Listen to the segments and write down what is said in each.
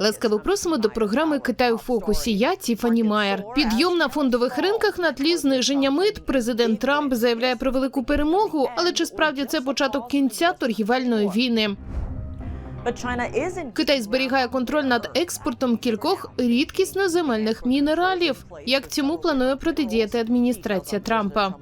Ласкаво просимо до програми Китай у фокусі. Я Тіфані Майер. Підйом на фондових ринках на тлі зниження мит. Президент Трамп заявляє про велику перемогу. Але чи справді це початок кінця торгівельної війни? Китай зберігає контроль над експортом кількох рідкісноземельних мінералів. Як цьому планує протидіяти адміністрація Трампа?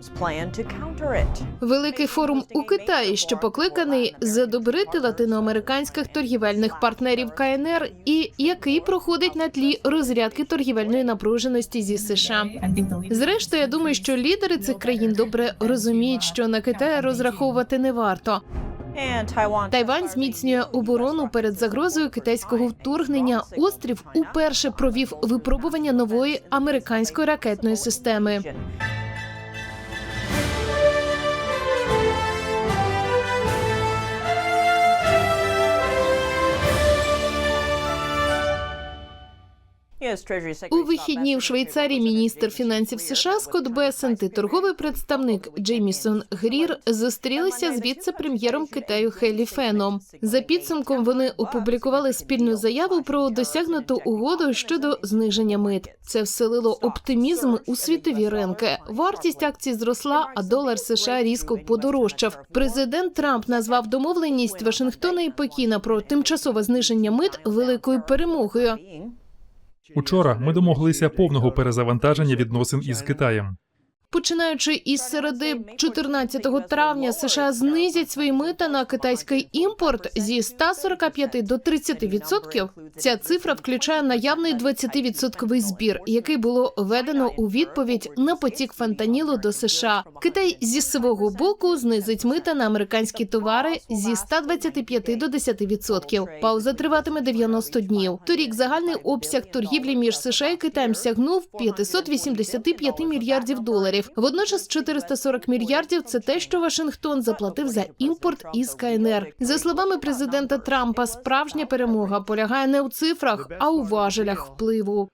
Великий форум у Китаї, що покликаний задобрити латиноамериканських торгівельних партнерів КНР, і який проходить на тлі розрядки торгівельної напруженості зі США. Зрештою, я думаю, що лідери цих країн добре розуміють, що на Китай розраховувати не варто. Тайвань зміцнює оборону перед загрозою китайського вторгнення. Острів уперше провів випробування нової американської ракетної системи. У вихідні в Швейцарії міністр фінансів США Скотт Бесент і торговий представник Джеймісон Грір зустрілися з віце-прем'єром Китаю Хелі Феном. За підсумком вони опублікували спільну заяву про досягнуту угоду щодо зниження мит. Це вселило оптимізм у світові ринки. Вартість акцій зросла, а долар США різко подорожчав. Президент Трамп назвав домовленість Вашингтона і Пекіна про тимчасове зниження мит великою перемогою. Учора ми домоглися повного перезавантаження відносин із Китаєм. Починаючи із середи 14 травня, США знизять свої мита на китайський імпорт зі 145 до 30%. Ця цифра включає наявний 20% збір, який було введено у відповідь на потік фентанілу до США. Китай зі свого боку знизить мита на американські товари зі 125 до 10%. Пауза триватиме 90 днів. Торік загальний обсяг торгівлі між США і Китаєм сягнув 585 мільярдів доларів. Водночас 440 мільярдів це те, що Вашингтон заплатив за імпорт із КНР. За словами президента Трампа, справжня перемога полягає не у цифрах, а у важелях впливу.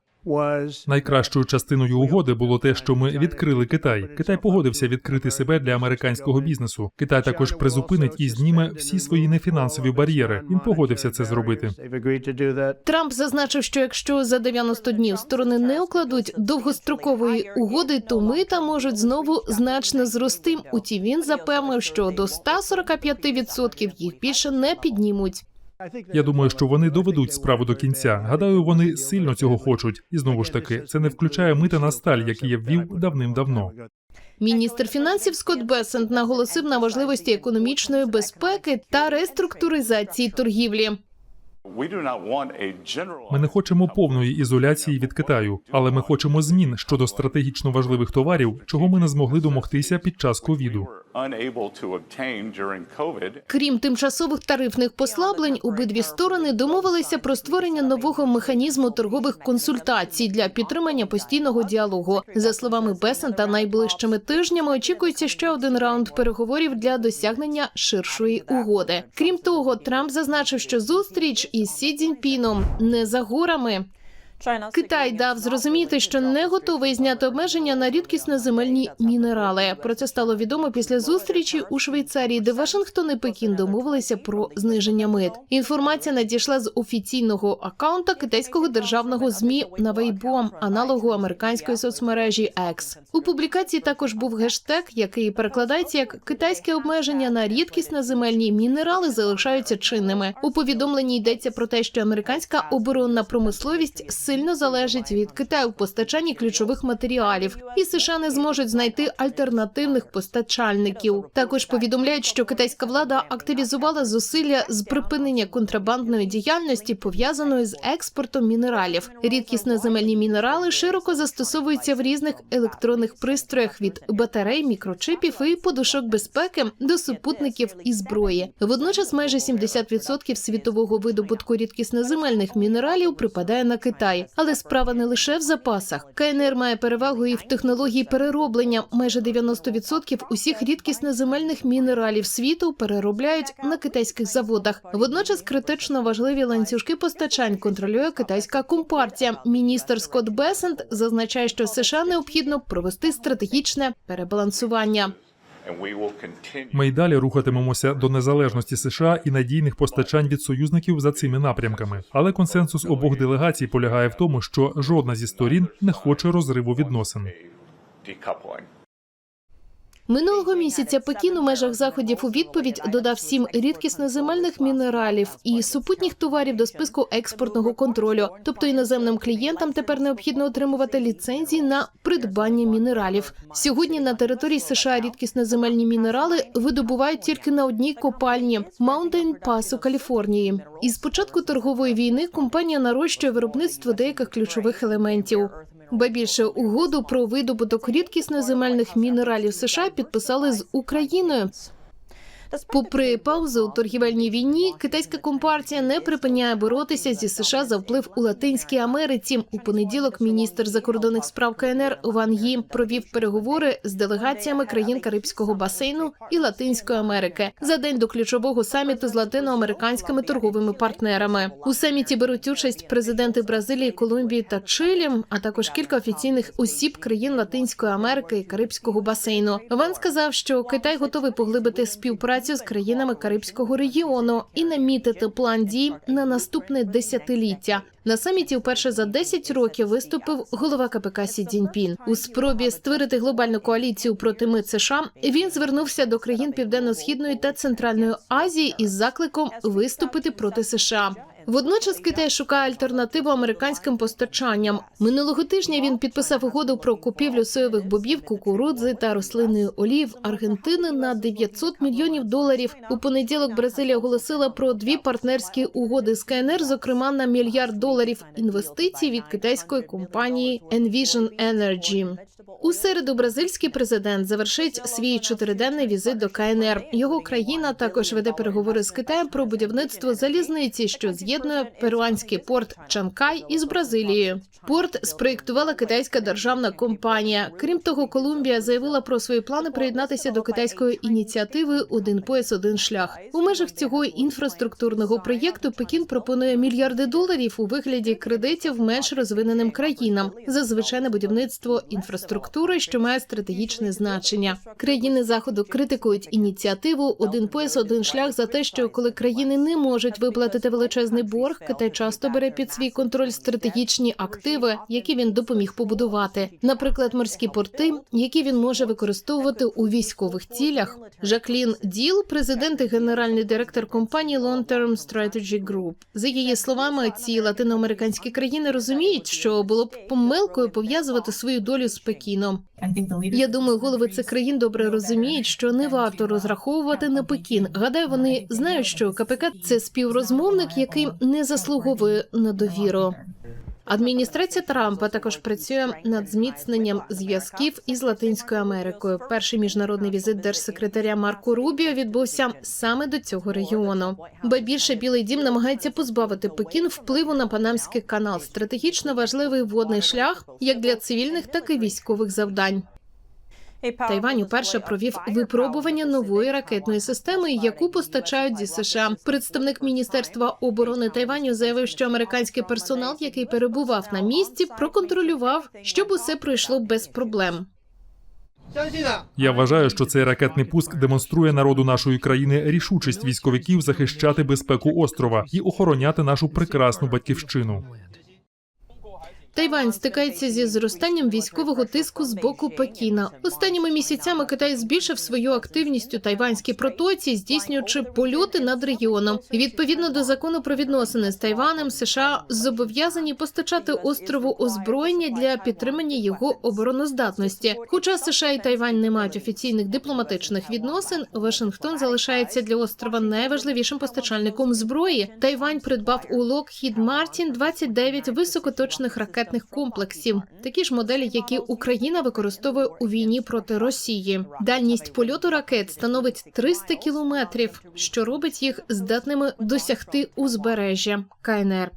Найкращою частиною угоди було те, що ми відкрили Китай. Китай погодився відкрити себе для американського бізнесу. Китай також призупинить і зніме всі свої нефінансові бар'єри. Він погодився це зробити. Трамп зазначив, що якщо за 90 днів сторони не укладуть довгострокової угоди, то мита можуть знову значно зрости. Утім, він запевнив, що до 145% їх більше не піднімуть. Я думаю, що вони доведуть справу до кінця. Гадаю, вони сильно цього хочуть. І знову ж таки, це не включає мита на сталь, який я ввів давним-давно. Міністр фінансів Скотт Бесент наголосив на важливості економічної безпеки та реструктуризації торгівлі. Ми не хочемо повної ізоляції від Китаю, але ми хочемо змін щодо стратегічно важливих товарів, чого ми не змогли домогтися під час ковіду. Крім тимчасових тарифних послаблень, обидві сторони домовилися про створення нового механізму торгових консультацій для підтримання постійного діалогу. За словами Бесента, найближчими тижнями очікується ще один раунд переговорів для досягнення ширшої угоди. Крім того, Трамп зазначив, що зустріч із Сі Цзіньпіном не за горами. Китай дав зрозуміти, що не готовий зняти обмеження на рідкісноземельні мінерали. Про це стало відомо після зустрічі у Швейцарії, де Вашингтон і Пекін домовилися про зниження мит. Інформація надійшла з офіційного акаунта китайського державного змі на Weibo, аналогу американської соцмережі X. У публікації також був гештег, який перекладається як китайське обмеження на рідкісноземельні мінерали залишаються чинними. У повідомленні йдеться про те, що американська оборонна промисловість сильно залежить від Китаю в постачанні ключових матеріалів, і США не зможуть знайти альтернативних постачальників. Також повідомляють, що китайська влада активізувала зусилля з припинення контрабандної діяльності, пов'язаної з експортом мінералів. Рідкісноземельні мінерали широко застосовуються в різних електронних пристроях від батарей, мікрочипів і подушок безпеки до супутників і зброї. Водночас майже 70% світового видобутку рідкісноземельних мінералів припадає на Китай. Але справа не лише в запасах. КНР має перевагу і в технології перероблення. Майже 90% усіх рідкісноземельних мінералів світу переробляють на китайських заводах. Водночас критично важливі ланцюжки постачань контролює китайська компартія. Міністр Скотт Бесент зазначає, що США необхідно провести стратегічне перебалансування. Ми й далі рухатимемося до незалежності США і надійних постачань від союзників за цими напрямками. Але консенсус обох делегацій полягає в тому, що жодна зі сторін не хоче розриву відносин. Минулого місяця Пекін у межах заходів у відповідь додав сім рідкісноземельних мінералів і супутніх товарів до списку експортного контролю. Тобто іноземним клієнтам тепер необхідно отримувати ліцензії на придбання мінералів. Сьогодні на території США рідкісноземельні мінерали видобувають тільки на одній копальні Mountain Pass у Каліфорнії. І з початку торгової війни компанія нарощує виробництво деяких ключових елементів. Ба більше угоду про видобуток рідкісноземельних мінералів США підписали з Україною. Попри паузу у торгівельній війні, китайська компартія не припиняє боротися зі США за вплив у Латинській Америці. У понеділок міністр закордонних справ КНР Ван Ї провів переговори з делегаціями країн Карибського басейну і Латинської Америки за день до ключового саміту з латиноамериканськими торговими партнерами. У саміті беруть участь президенти Бразилії, Колумбії та Чилі, а також кілька офіційних осіб країн Латинської Америки і Карибського басейну. Ван сказав, що Китай готовий поглибити співпрацю з країнами Карибського регіону і намітити план дій на наступне десятиліття. На саміті вперше за 10 років виступив голова КПК Сі Цзіньпін. У спробі створити глобальну коаліцію проти МИД США він звернувся до країн Південно-східної та Центральної Азії із закликом виступити проти США. Водночас Китай шукає альтернативу американським постачанням. Минулого тижня він підписав угоду про купівлю соєвих бобів, кукурудзи та рослинної олії Аргентини на 900 мільйонів доларів. У понеділок Бразилія оголосила про дві партнерські угоди з КНР, зокрема на мільярд доларів інвестицій від китайської компанії Envision Energy. У середу бразильський президент завершить свій чотириденний візит до КНР. Його країна також веде переговори з Китаєм про будівництво залізниці, що з'єднує перуанський порт Чанкай із Бразилією. Порт спроєктувала китайська державна компанія. Крім того, Колумбія заявила про свої плани приєднатися до китайської ініціативи Один пояс, один шлях. У межах цього інфраструктурного проєкту Пекін пропонує мільярди доларів у вигляді кредитів менш розвиненим країнам за звичайне будівництво інфраструктури, що має стратегічне значення. Країни заходу критикують ініціативу Один пояс, один шлях за те, що коли країни не можуть виплатити величезний борг, Китай часто бере під свій контроль стратегічні активи, які він допоміг побудувати, наприклад, морські порти, які він може використовувати у військових цілях. Жаклін Діл, президент і генеральний директор компанії Long Term Strategy Group. За її словами, ці латиноамериканські країни розуміють, що було б помилкою пов'язувати свою долю з Пекіном. Я думаю, голови цих країн добре розуміють, що не варто розраховувати на Пекін. Гадаю, вони знають, що КПК – це співрозмовник, який не заслуговує на довіру. Адміністрація Трампа також працює над зміцненням зв'язків із Латинською Америкою. Перший міжнародний візит держсекретаря Марко Рубіо відбувся саме до цього регіону. Ба більше Білий Дім намагається позбавити Пекін впливу на Панамський канал, стратегічно важливий водний шлях як для цивільних, так і військових завдань. Тайвань уперше провів випробування нової ракетної системи, яку постачають зі США. Представник міністерства оборони Тайваню заявив, що американський персонал, який перебував на місці, проконтролював, щоб усе пройшло без проблем. Я вважаю, що цей ракетний пуск демонструє народу нашої країни рішучість військовиків захищати безпеку острова і охороняти нашу прекрасну батьківщину. Тайвань стикається зі зростанням військового тиску з боку Пекіна. Останніми місяцями Китай збільшив свою активність у тайванській протоці, здійснюючи польоти над регіоном. Відповідно до закону про відносини з Тайванем, США зобов'язані постачати острову озброєння для підтримання його обороноздатності. Хоча США і Тайвань не мають офіційних дипломатичних відносин, Вашингтон залишається для острова найважливішим постачальником зброї. Тайвань придбав у Lockheed Martin 29 високоточних ракетних комплексів, такі ж моделі, які Україна використовує у війні проти Росії. Дальність польоту ракет становить 300 кілометрів, що робить їх здатними досягти узбережжя КНР.